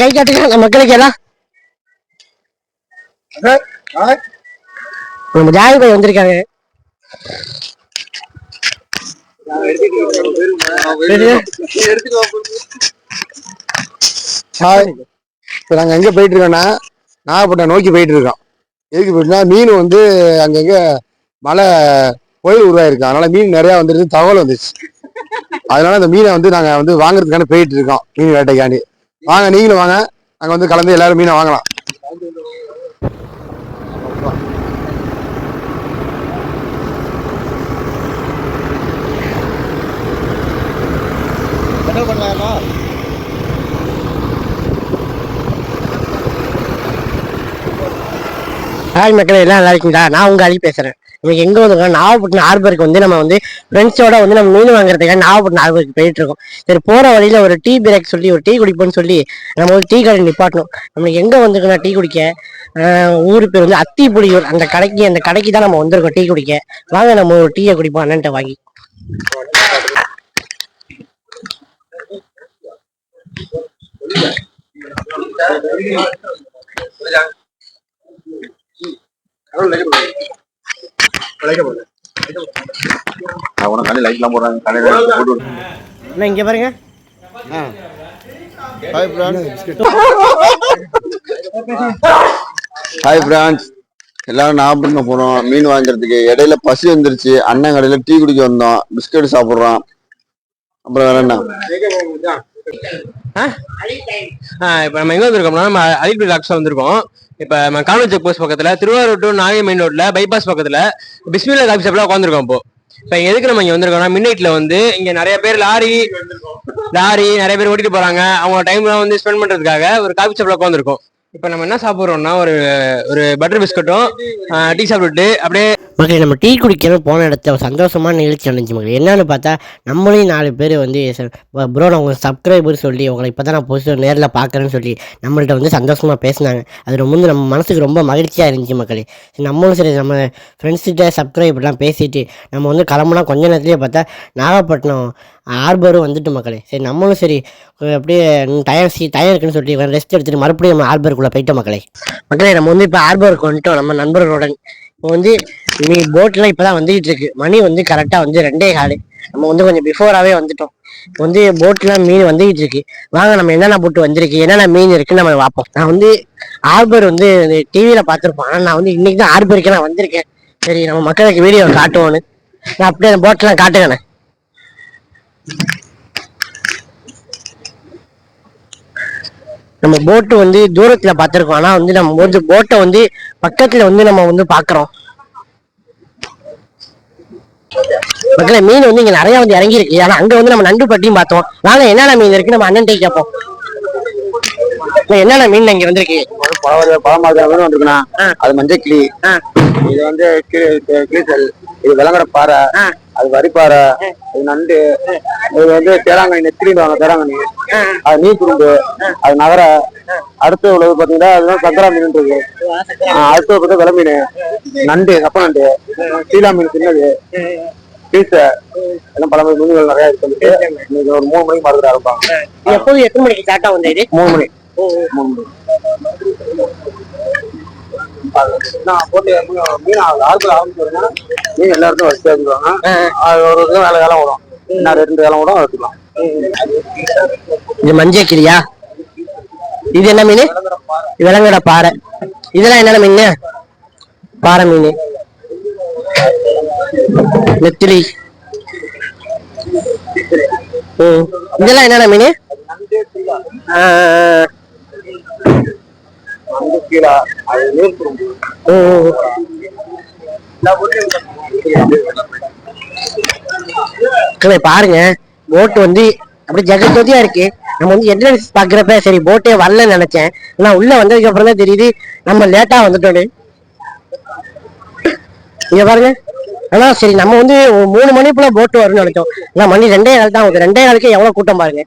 கை காட்டுங்க நம்ம மக்களுக்கு எல்லாம். நம்ம ஜாதி போய் வந்திருக்காங்க. இப்போ நாங்கள் எங்கே போயிட்டு இருக்கோம்னா நாகப்பட்டினம் நோக்கி போயிட்டு இருக்கோம் எதுக்கு போயிட்டுனா மீன் வந்து அங்கங்க மழை புயல் உருவாயிருக்கு. அதனால மீன் நிறையா வந்துருச்சு தகவல் வந்துச்சு அதனால அந்த மீனை வந்து நாங்கள் வந்து வாங்குறதுக்கான போயிட்டு இருக்கோம் மீன் வேட்டைக்காண்டி. வாங்க நீங்களும் வாங்க. அங்கே வந்து கலந்து எல்லாரும் மீனை வாங்கலாம். ஹாய் மக்களே எல்லாம் நல்லா இருக்கீங்களா? நான் உங்க அழி பேசுறேன். நம்ம எங்க வந்திருக்கோம் நாகப்பட்டினம் ஹார்பருக்கு வந்து நம்ம வந்து ஃப்ரெண்ட்ஸோட வந்து நம்ம மீன் வாங்குறதுக்காக நாகப்பட்டினம் ஹார்பருக்கு போயிட்டு இருக்கோம். சரி போற வழியில ஒரு டீ பிரேக் சொல்லி ஒரு டீ குடிப்போம்னு சொல்லி நம்ம ஒரு டீ கடை நிப்பாட்டணும். நம்மளுக்கு எங்க வந்திருக்கோம்னா டீ குடிக்க? ஆஹ் ஊரு பேர் வந்து அத்திப்புலியூர். அந்த கடைக்கு அந்த கடைக்கு தான் நம்ம வந்திருக்கோம் டீ குடிக்க. வாங்க நம்ம ஒரு டீயை குடிப்போம் அண்ணன்ட்ட வாங்கி. அவனை கடையில் லைட்லாம் போடுறாங்க. கடையில் போட்டு விடு. அண்ணா இங்க பாருங்க. ஹாய் ஃப்ரெண்ட்ஸ் எல்லாரும் நாகப்பட்டினம் போனோம் மீன் வாங்குறதுக்கு இடையில பசி வந்துருச்சு. அண்ணன் கடையில டீ குடிக்க வந்தோம். பிஸ்கட் சாப்பிட்றோம். அப்புறம் வேற என்ன? இப்போ நம்ம எங்க வந்திருக்கோம்னா நம்ம அலிபி லாக்ஸ் வந்திருக்கோம். இப்போ நம்ம காலேஜ் செக் போஸ்ட் பக்கத்துல திருவாரூர் டு நாகை மெயின் ரோட்ல பைபாஸ் பக்கத்துல பிஸ்மில்லா காஃபி ஷாப்ல உட்காந்துருக்கோம் இப்போ. இப்போ எதுக்கு நம்ம இங்க வந்திருக்கோம்னா மின்னைட்ல வந்து இங்க நிறைய பேர் லாரி லாரி நிறைய பேர் ஓட்டிட்டு போறாங்க. அவங்க டைம்லாம் வந்து ஸ்பெண்ட் பண்றதுக்காக ஒரு காஃபி ஷாப்ல உட்காந்துருக்கோம் இப்போ நம்ம என்ன சாப்பிட்றோம்னா ஒரு ஒரு பட்டர் பிஸ்கட்டும் டீ சாப்பிட்டுட்டு அப்படியே மக்களே நம்ம டீ குடிக்கணும் போன இடத்துல ஒரு சந்தோஷமான நிகழ்ச்சி நடந்துச்சு மக்கள். என்னன்னு பார்த்தா நம்மளையும் நாலு பேர் வந்து ப்ரோ நான் உங்கள் சப்ஸ்கிரைபர் சொல்லி உங்களை இப்போ தான் நான் புதுசு நேரில் பார்க்குறேன்னு சொல்லி நம்மள்கிட்ட வந்து சந்தோஷமாக பேசினாங்க. அது ரொம்ப வந்து நம்ம மனசுக்கு ரொம்ப மகிழ்ச்சியாக இருந்துச்சு மக்களே. சரி நம்மளும் சரி நம்ம ஃப்ரெண்ட்ஸ்கிட்ட சப்ஸ்கிரைபர்லாம் பேசிட்டு நம்ம வந்து கிளம்புனா கொஞ்ச நேரத்துலேயே பார்த்தா நாகப்பட்டினம் ஆர்பரும் வந்துட்டு மக்களே. சரி நம்மளும் சரி அப்படியே டயர் சி டயர் இருக்குன்னு சொல்லி ரெஸ்ட் எடுத்துட்டு மறுபடியும் நம்ம ஆர்பர் ஹார்பருக்குள்ளே போயிட்டோம் மக்களே. மக்களே நம்ம வந்து இப்போ ஹார்பருக்கு வந்துட்டோம். நம்ம நண்பர்களுடன். இப்போ வந்து மீ போட்லாம் இப்பதான் வந்துகிட்டு இருக்கு. மணி வந்து கரெக்டா வந்து ரெண்டே காலு. நம்ம வந்து கொஞ்சம் பிஃபோராகவே வந்துட்டோம். இப்போ வந்து போட்லாம் மீன் வந்துகிட்டு இருக்கு. வாங்க நம்ம என்னென்ன போட்டு வந்திருக்கு என்னென்ன மீன் இருக்குன்னு நம்ம பார்ப்போம். நான் வந்து ஆர்பர் வந்து டிவியில பார்த்துருப்போம். ஆனால் நான் வந்து இன்னைக்கு தான் ஆர்பருக்கு நான் வந்திருக்கேன். சரி நம்ம மக்களுக்கு வீடியோ காட்டுவோன்னு நான் அப்படியே அந்த போட்டெல்லாம் காட்டுகிறேன். நம்ம போட்டு வந்து தூரத்துல பார்த்துருக்கோம். ஆனா வந்து நம்ம வந்து போட்டை வந்து பக்கத்துல வந்து நம்ம வந்து பாக்குறோம் மக்களே மீன் வந்து இங்க நிறைய வந்து இறங்கி இருக்கு ஆனா அங்க வந்து நம்ம நண்டு பட்டியும் பார்த்தோம். வாங்க என்னென்ன மீன் இருக்கு? நம்ம அண்ணன் கேட்போம். அண்ணா, என்னென்ன மீன் இங்க வந்திருக்கு? பழம் வந்துருக்குண்ணா. அது மஞ்சள் கிளி. இது வந்து கிளிசல் இது விலங்குற பாறை. அது வரிப்பாறை. இது நண்டு. இது வந்து தேராங்கனி நெத்திலிடுவாங்க தேராங்கனி அது நீ குறும்பு அது நகர அடுத்து உள்ளது பாத்தீங்கன்னா அதுதான் சங்கரா மீன் இருக்கு. அடுத்து பார்த்தா வில மீன். நண்டு கப்ப நண்டு. சீலா மீன் சின்னது. பீச எல்லாம் பல மீன்கள் நிறைய இருக்கு இன்னைக்கு ஒரு மூணு மணிக்கு மறுபடியும் ஆரம்பிப்பாங்க. எப்போது எத்தனை மணிக்கு ஸ்டார்ட் ஆகும் இது? மூணு மணி. மூணு மணி. மீன் ஆறுதல் ஆரம்பிச்சு மீன் எல்லா இடத்தும் வச்சு அது ஒரு வேலை வேலை விடும் இன்னும் ரெண்டு வேலை விடும் வச்சுக்கலாம். இது மஞ்சள் கிளியா? இது என்ன மீன்? விலங்கட பாறை. இதெல்லாம் என்னென்ன மீன்? பாறை மீன். நெத்திலி. இதெல்லாம் என்னென்ன மீன்? பாருங்க. போட் வந்து அப்படியே ஜெகஜோதியா இருக்கு. நம்ம வந்து என்ட்ரன்ஸ் பாக்குறப்ப சரி போட்டே வரலன்னு நினைச்சேன். ஆனா உள்ள வந்ததுக்கு அப்புறம் தான் தெரியுது நம்ம லேட்டா வந்துட்டோன்னு இங்க பாருங்க. ஆனா சரி நம்ம வந்து ஒரு மூணு மணி போல போட்டு வரும்னு நினைச்சோம். ஆனா மணி ரெண்டே நாள் தான் ஆகுது. ரெண்டே நாளுக்கு எவ்வளவு கூட்டம் பாருங்க.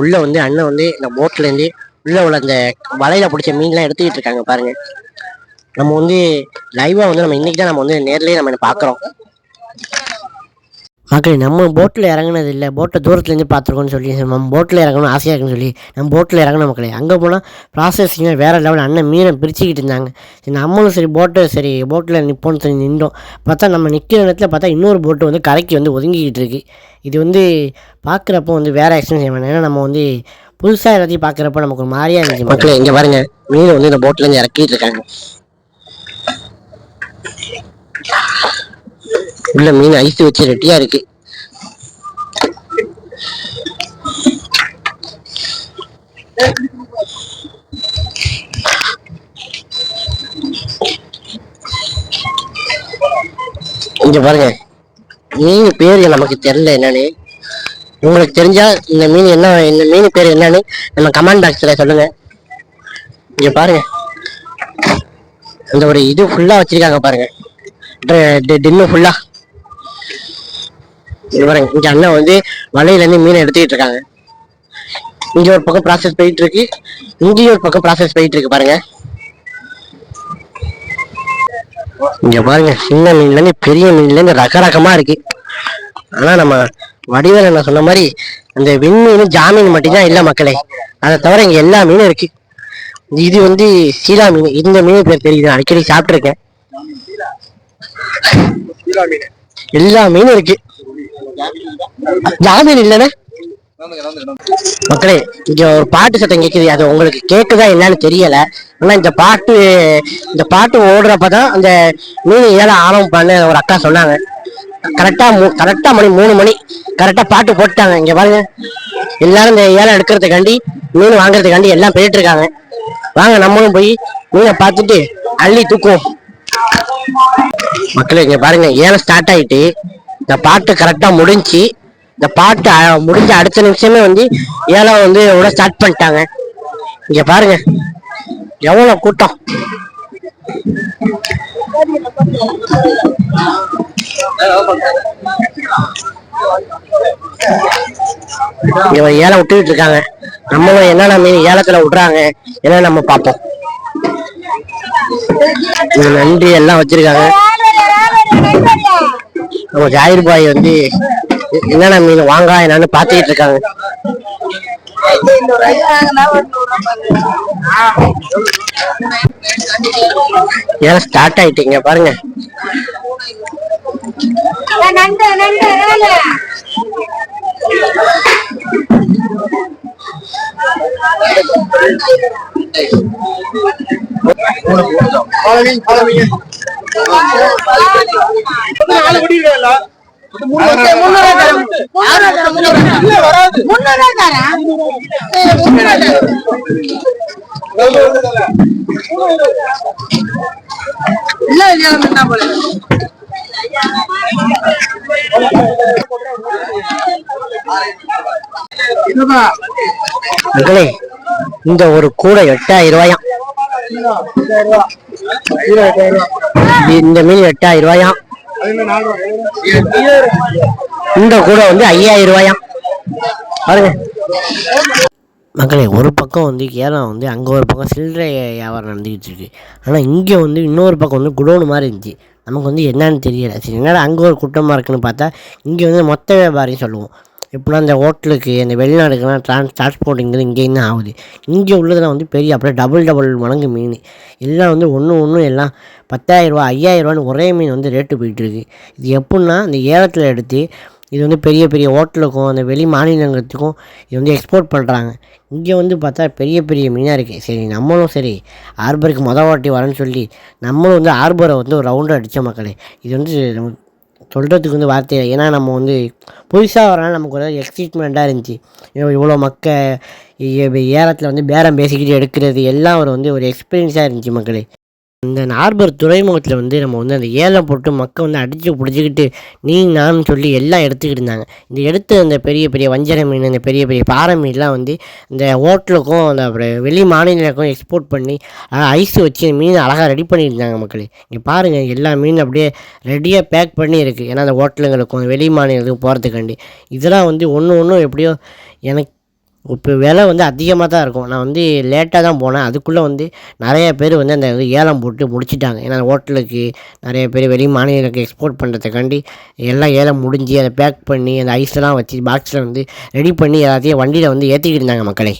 உள்ள வந்து அண்ணன் வந்து இந்த போட்ல இருந்து உள்ள உள்ள அந்த வலையில பிடிச்ச மீன்லாம் எடுத்துக்கிட்டு இருக்காங்க பாருங்க. நம்ம வந்து லைவா வந்து நம்ம இன்னைக்கு தான் நம்ம வந்து நேர்லயே நம்ம பாக்குறோம். மக்களே நம்ம போட்டில் இறங்குனது இல்லை. போட்டை தூரத்துலேருந்து பார்த்துருக்கோன்னு சொல்லி நம்ம போட்டில் இறங்கணும் ஆசையாக இருக்குன்னு சொல்லி நம்ம போட்டில் இறங்கணும் மக்களே அங்கே போனால் ப்ராசஸிங்காக வேறு லெவல் அண்ணன் மீனை பிரிச்சுக்கிட்டு இருந்தாங்க. சரி நம்மளும் சரி போட்டை சரி போட்டில் நிற்போன்னு சொல்லி நின்றோம். பார்த்தா நம்ம நிற்கிற இடத்துல பார்த்தா இன்னொரு போட்டு வந்து கரைக்கு வந்து ஒதுங்கிக்கிட்டு இருக்கு. இது வந்து பார்க்குறப்போ வந்து வேறு எக்ஸ்பீரியன்ஸ் வேணும். ஏன்னா நம்ம வந்து புதுசாக எல்லாத்தையும் பார்க்குறப்ப நமக்கு ஒரு மாதிரியா இருந்துச்சு மக்களே இங்கே பாருங்க. மீன் வந்து இந்த போட்லேருந்து இறக்கிட்டு இருக்காங்க. உள்ள மீன் ஐஸ் வச்சு ரெட்டியா இருக்கு. இங்க பாருங்க. மீன் பேர் நமக்கு தெரியல என்னன்னு. உங்களுக்கு தெரிஞ்சா இந்த மீன் என்ன இந்த மீன் பேர் என்னன்னு நம்ம கமெண்ட் பாக்ஸ்ல சொல்லுங்க. இங்க பாருங்க. அந்த ஒரு இது ஃபுல்லா வச்சிருக்காங்க பாருங்க. டின்னு ஃபுல்லா இது பாருங்க இங்க அண்ணன் வந்து வலையில இருந்து மீனை எடுத்துக்கிட்டு இருக்காங்க. இங்க ஒரு பக்கம் ப்ராசஸ் போயிட்டு இருக்கு. இங்கேயும் ஒரு பக்கம் ப்ராசஸ் போயிட்டு இருக்கு பாருங்க. இங்க பாருங்க சின்ன மீன்ல இருந்து பெரிய மீன்ல இருந்து ரகரகமா இருக்கு. ஆனா நம்ம வடிவேல் என்ன சொன்ன மாதிரி அந்த விண்மீன் ஜாமீன் மட்டும்தான் இல்ல மக்களே. அதை தவிர இங்க எல்லா மீனும் இருக்கு. இது வந்து சீலா மீன். இந்த மீன் பேர் தெரியுது? நான் அடிக்கடி சாப்பிட்டுருக்கேன். எல்லா மீனும் இருக்கு. ஜாமீன் இல்லைன்னு மக்களே இங்க ஒரு பாட்டு சத்தம் கேக்குது. அது உங்களுக்கு கேக்குதா என்னன்னு தெரியல. ஆனா இந்த பாட்டு இந்த பாட்டு ஓடுறப்பதான் அந்த மீன் ஏழை ஆரம்பம் பண்ண ஒரு அக்கா சொன்னாங்க. கரெக்டா கரெக்டா மணி மூணு மணி. கரெக்டா பாட்டு போட்டாங்க இங்க பாருங்க. எல்லாரும் இந்த ஏழை எடுக்கிறதுக்காண்டி மீன் வாங்குறதுக்காண்டி எல்லாம் போயிட்டு இருக்காங்க வாங்க நம்மளும் போய் மீனை பார்த்துட்டு அள்ளி தூக்குவோம். மக்களே இங்க பாருங்க ஏழை ஸ்டார்ட் ஆயிட்டு இந்த பாட்டு கரெக்டா முடிஞ்சு இந்த பாட்டு முடிஞ்ச அடுத்த நிமிஷமே வந்து ஏழை வந்து விட ஸ்டார்ட் பண்ணிட்டாங்க. இங்க பாருங்க எவ்வளவு கூட்டம். இவன் ஏழை ஏலம் விட்டுக்கிட்டு இருக்காங்க. நம்மளும் என்னென்ன மீன் ஏலத்துல விடுறாங்க என்ன நம்ம பார்ப்போம். நன்றி எல்லாம் வச்சிருக்காங்க. நம்ம ஜாயிர் பாய் வந்து என்னென்ன மீன் வாங்கா என்னன்னு பார்த்துக்கிட்டு இருக்காங்க. ஏன் ஸ்டார்ட் ஆயிட்டீங்க பாருங்க. நண்டு நண்டு. நண்டு முன்னூறு போல மக்களே இந்த ஒரு கூடை எட்டாயிரம் ரூபாயாம் இந்த மீன் எட்டாயிரம் ரூபாயாம் இந்த கூடை வந்து ஐயாயிரம் ரூபாயாம் பாருங்க. மக்களே ஒரு பக்கம் வந்து கேரளா வந்து அங்கே ஒரு பக்கம் சில்லறை வியாபாரம் நடந்துக்கிட்டு இருக்கு. ஆனால் இங்கே வந்து இன்னொரு பக்கம் வந்து குடோனு மாதிரி இருந்துச்சு. நமக்கு வந்து என்னன்னு தெரியல. சரி என்னடா அங்கே ஒரு கூட்டமாக இருக்குன்னு பார்த்தா இங்கே வந்து மொத்த வியாபாரின்னு சொல்லுவோம். எப்படின்னா அந்த ஹோட்டலுக்கு அந்த வெளிநாடுக்கெல்லாம் ட்ரான்ஸ் டிரான்ஸ்போர்ட்டிங்கிறது இங்கேயும் தான் ஆகுது? இங்கே உள்ளதெல்லாம் வந்து பெரிய அப்படியே டபுள் டபுள் மடங்கு மீன். எல்லாம் வந்து ஒன்று ஒன்று எல்லாம் பத்தாயிரரூவா ஐயாயிரரூவான்னு ஒரே மீன் வந்து ரேட்டு போயிட்டுருக்கு இது எப்படின்னா இந்த ஏலத்தில் எடுத்து இது வந்து பெரிய பெரிய ஹோட்டலுக்கும் அந்த வெளி மாநிலங்களுக்கும் இது வந்து எக்ஸ்போர்ட் பண்ணுறாங்க இங்கே வந்து பார்த்தா பெரிய பெரிய மீனாக இருக்குது சரி நம்மளும் சரி ஆர்பருக்கு மொதல் வாட்டி வரேன்னு சொல்லி நம்மளும் வந்து ஆர்பரை வந்து ஒரு ரவுண்டாக அடித்த மக்களே. இது வந்து நம்ம சொல்கிறதுக்கு வந்து வார்த்தை இல்லை. ஏன்னா நம்ம வந்து புதுசாக வரனால நமக்கு ஒரு எக்ஸைட்மெண்ட்டாக இருந்துச்சு. இவ்வளோ- இவ்வளோ மக்க ஏலத்தில் வந்து பேரம் பேசிக்கிட்டு எடுக்கிறது எல்லாம் ஒரு வந்து ஒரு எக்ஸ்பீரியன்ஸாக இருந்துச்சு மக்களே. இந்த நார்பர் துறைமுகத்தில் வந்து நம்ம வந்து அந்த ஏலம் போட்டு மக்கள் வந்து அடித்து பிடிச்சிக்கிட்டு நீ நான் சொல்லி எல்லாம் எடுத்துக்கிட்டு இருந்தாங்க. இந்த எடுத்து அந்த பெரிய பெரிய வஞ்சர மீன் இந்த பெரிய பெரிய பாறை மீன்லாம் வந்து இந்த ஹோட்டலுக்கும் அந்த அப்புறம் வெளி மாநிலங்களுக்கும் எக்ஸ்போர்ட் பண்ணி ஐஸ் வச்சு மீன் அழகாக ரெடி பண்ணியிருந்தாங்க மக்கள். இங்கே பாருங்கள் எல்லா மீன் அப்படியே ரெடியாக பேக் பண்ணி இருக்குது ஏன்னா அந்த ஹோட்டலுங்களுக்கும் வெளி மாநிலத்துக்கும் போகிறதுக்காண்டி இதெல்லாம் வந்து ஒன்று ஒன்றும் எப்படியோ எனக்கு இப்போ விலை வந்து அதிகமாக தான் இருக்கும். நான் வந்து லேட்டாக தான் போனேன். அதுக்குள்ளே வந்து நிறைய பேர் வந்து அந்த இது ஏலம் போட்டு முடிச்சிட்டாங்க. ஏன்னா ஹோட்டலுக்கு நிறைய பேர் வெளி மாநிலங்களுக்கு எக்ஸ்போர்ட் பண்ணுறதுக்காண்டி எல்லாம் ஏலம் முடிஞ்சு அதை பேக் பண்ணி அந்த ஐஸ்லாம் வச்சு பாக்ஸில் வந்து ரெடி பண்ணி எல்லாத்தையும் வண்டியில் வந்து ஏற்றிக்கிட்டு இருந்தாங்க மக்களே.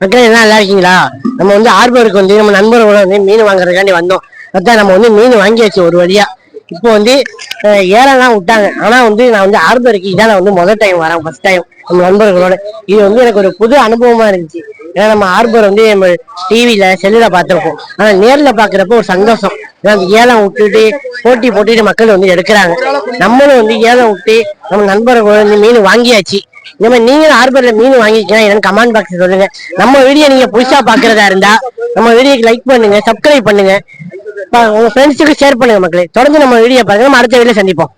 மக்களே எல்லாம் நல்லா இருக்கீங்களா? நம்ம வந்து ஆர்பருக்கு வந்து நம்ம நண்பர்களோட வந்து மீன் வாங்குறதுக்காண்டி வந்தோம். அதான் நம்ம வந்து மீன் வாங்கியாச்சு ஒரு வழியாக இப்போ வந்து ஏறலாம் விட்டாங்க. ஆனா வந்து நான் வந்து ஆர்பருக்கு இதான் நான் வந்து முதல் டைம் வரேன் ஃபர்ஸ்ட் டைம் நம்ம நண்பர்களோட. இது வந்து எனக்கு ஒரு புது அனுபவமா இருந்துச்சு. ஏன்னா நம்ம ஆர்பர் வந்து நம்ம டிவியில செல்லுல பார்த்திருப்போம். ஆனா நேர்ல பாக்குறப்ப ஒரு சந்தோஷம். ஏன்னா ஏலம் விட்டுட்டு போட்டி போட்டுட்டு மக்கள் வந்து எடுக்கிறாங்க. நம்மளும் வந்து ஏலம் விட்டு நம்ம நண்பர்களோட வந்து மீன் வாங்கியாச்சு. இந்த மாதிரி நீங்களும் ஆர்பர்ல மீன் வாங்கிக்கலாம் என்னன்னு கமெண்ட் பாக்ஸ் சொல்லுங்க. நம்ம வீடியோ நீங்க புதுசா பாக்குறதா இருந்தா நம்ம வீடியோக்கு லைக் பண்ணுங்க சப்ஸ்கிரைப் பண்ணுங்க. உங்க ஃப்ரெண்ட்ஸுக்கு ஷேர் பண்ணுங்க மக்களே. தொடர்ந்து நம்ம வீடியோ பாருங்க. நம்ம அடுத்த வீடியோ சந்திப்போம்.